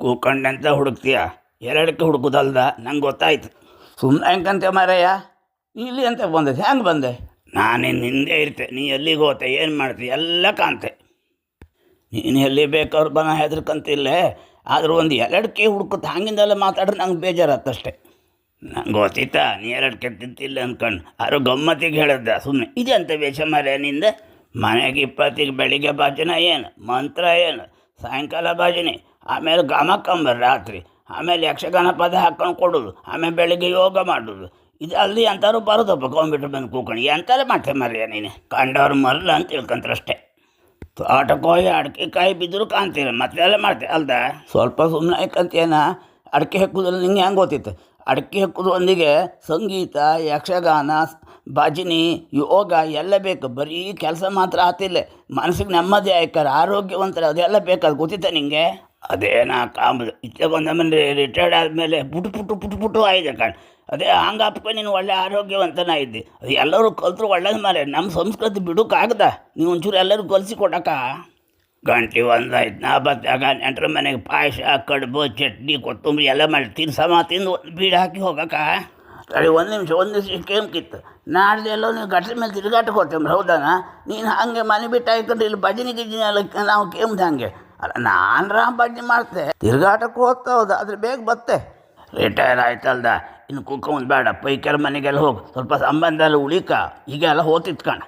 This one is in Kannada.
ಕೂಕಂಡಂತ ಹುಡುಕ್ತೀಯ? ಎರಡಕ್ಕೆ ಹುಡುಕುದಲ್ದ? ನಂಗೆ ಗೊತ್ತಾಯ್ತು. ಸುಮ್ಮನೆ ಹೆಂಗಂತೆ ಮಾರಯ್ಯ ಇಲ್ಲಿ ಅಂತ ಬಂದೆ, ಹೆಂಗೆ ಬಂದೆ? ನಾನೇನು ನಿಂದೆ ಇರ್ತೆ, ನೀ ಎಲ್ಲಿಗೆ ಹೋತೆ, ಏನು ಮಾಡ್ತಿ, ಎಲ್ಲ ಕಾಣ್ತೆ. ನೀನು ಎಲ್ಲಿ ಬೇಕಾದ್ರೂ ಬನ ಹೆದರ್ಕಂತಿಲ್ಲ. ಆದರೂ ಒಂದು ಎರಡಕ್ಕೆ ಹುಡುಕುತ್ತ ಹಂಗಿಂದೆಲ್ಲ ಮಾತಾಡ್ರೆ ನಂಗೆ ಬೇಜಾರತ್ತಷ್ಟೆ ನಂಗೆ ಗೊತ್ತಿತ್ತ, ನೀ ಎರಡಕ್ಕೆ ತಿಂತಿಲ್ಲ ಅಂದ್ಕೊಂಡು ಯಾರು ಗಮ್ಮತ್ತಿಗೆ ಹೇಳಿದ್ದ ಸುಮ್ಮನೆ ಇದೆ ಅಂತ ವೇಷ ನಿಂದ? ಮನೆಗೆ ಇಪ್ಪತ್ತಿಗೆ ಬೆಳಿಗ್ಗೆ ಭಾಜನ ಏನು? ಮಂತ್ರ ಏನು? ಸಾಯಂಕಾಲ ಭಜನೆ? ಆಮೇಲೆ ಗಮಕ್ಕಂಬರ್ ರಾತ್ರಿ, ಆಮೇಲೆ ಯಕ್ಷಗಾನ ಪದ ಹಾಕೊಂಡು ಕೊಡೋದು, ಆಮೇಲೆ ಬೆಳಗ್ಗೆ ಯೋಗ ಮಾಡೋದು. ಇದು ಅಲ್ಲಿ ಅಂತಾರು ಬರೋದಪ್ಪ ಕೊಂಬಿಟ್ಟು ಬಂದು ಕೂಕೊಂಡು ಎಂತಲ್ಲ ಮಾಡ್ತೇವೆ ಮರ್ಯ ನೀನು? ಕಂಡವ್ರು ಮರಲ್ಲ ಅಂತ ತಿಳ್ಕೊಂತಾರಷ್ಟೇ ತೋಟಕ್ಕೋಗಿ ಅಡಿಕೆ ಕಾಯಿ ಬಿದ್ದರೂ ಕಾಣ್ತೀರ ಮತ್ತೆಲ್ಲ ಮಾಡ್ತೀವಿ ಅಲ್ದ? ಸ್ವಲ್ಪ ಸುಮ್ಮನೆ ಯಾಕಂತೇನ ಅಡಿಕೆ ಹೆಕ್ಕುದ್ರಲ್ಲಿ ನಿಂಗೆ ಹೆಂಗೆ ಗೊತ್ತಿತ್ತು? ಅಡಿಕೆ ಹೆಕ್ಕುದು ಒಂದಿಗೆ ಸಂಗೀತ, ಯಕ್ಷಗಾನ ಭಜನಿ, ಯೋಗ ಎಲ್ಲ ಬೇಕು. ಬರೀ ಕೆಲಸ ಮಾತ್ರ ಆತಿಲ್ಲ ಮನಸ್ಸಿಗೆ ನೆಮ್ಮದಿ ಆಯ್ಕಾರ, ಆರೋಗ್ಯವಂತರ ಅದೆಲ್ಲ ಬೇಕಾದ ಗೊತ್ತಿತ್ತ ನಿಂಗೆ? ಅದೇನ ಕಾಂಬುದು ಇಷ್ಟಗೊಂದಮ್ಮನೆ ರಿಟೈರ್ಡ್ ಆದಮೇಲೆ ಪುಟು ಪುಟು ಪುಟು ಪುಟು ಆಗಿದೆ ಕಣ್. ಅದೇ ಹಂಗಪ್ಪ ನೀನು ಒಳ್ಳೆ ಆರೋಗ್ಯವಂತನ ಇದ್ದಿ. ಅದು ಎಲ್ಲರೂ ಕಲ್ತ್ರು ಒಳ್ಳೇದು ಮಾರೆ ನಮ್ಮ ಸಂಸ್ಕೃತಿ ಬಿಡೋಕ್ಕಾಗದ ನೀವು ಒಂಚೂರು ಎಲ್ಲರೂ ಕಲಿಸಿ ಕೊಡಕ್ಕ? ಗಂಟೆ ಒಂದಾಯ್ತು ನಾ ಬತ್ತಾಗ ನೆಂಟ್ರ ಮನೆಗೆ ಪಾಯಸ, ಕಡುಬು, ಚಟ್ನಿ, ಕೊತ್ತಂಬರಿ ಎಲ್ಲ ಮಾಡಿ ತಿನ್ಸಮ ತಿಂದು ಒಂದು ಬೀಡು ಹಾಕಿ ಹೋಗಕ್ಕ? ಸರಿ, ಒಂದು ನಿಮಿಷ ಒಂದು ನಿಮಿಷ ಕೇಮ್ಕಿತ್ತು ನಾಡ್ದು ಎಲ್ಲೋ ನೀವು ಗಟ್ರ ಮೇಲೆ ತಿರುಗಾಟ ಕೊಡ್ತೇವೆ ಹೌದಾನ? ನೀನು ಹಾಗೆ ಮನೆ ಬಿಟ್ಟು ಆಯ್ಕೊಂಡು ಇಲ್ಲಿ ಭಜನೆ ಗಿಜನೆ ಎಲ್ಲ ನಾವು ಕೇಮ್ದು ಹಾಗೆ. ಅಲ್ಲ, ನಾನು ರಾಮ್ ಭಜನೆ ಮಾಡ್ತೆ. ತಿರುಗಾಟಕ್ಕೆ ಹೋಗ್ತಾ ಹೋದ, ಆದರೆ ಬೇಗ ಬತ್ತೆ. ರಿಟೈರ್ ಆಯ್ತಲ್ದ. ಇನ್ನು ಕುಕ್ಕೊಂದು ಬೇಡ, ಪೈಕರ ಮನೆಗೆಲ್ಲ ಹೋಗಿ. ಸ್ವಲ್ಪ ಸಂಬಂಧ ಎಲ್ಲ ಉಳಿಕ. ಈಗೆಲ್ಲ ಹೋತಿತ್ತು ಕಣ.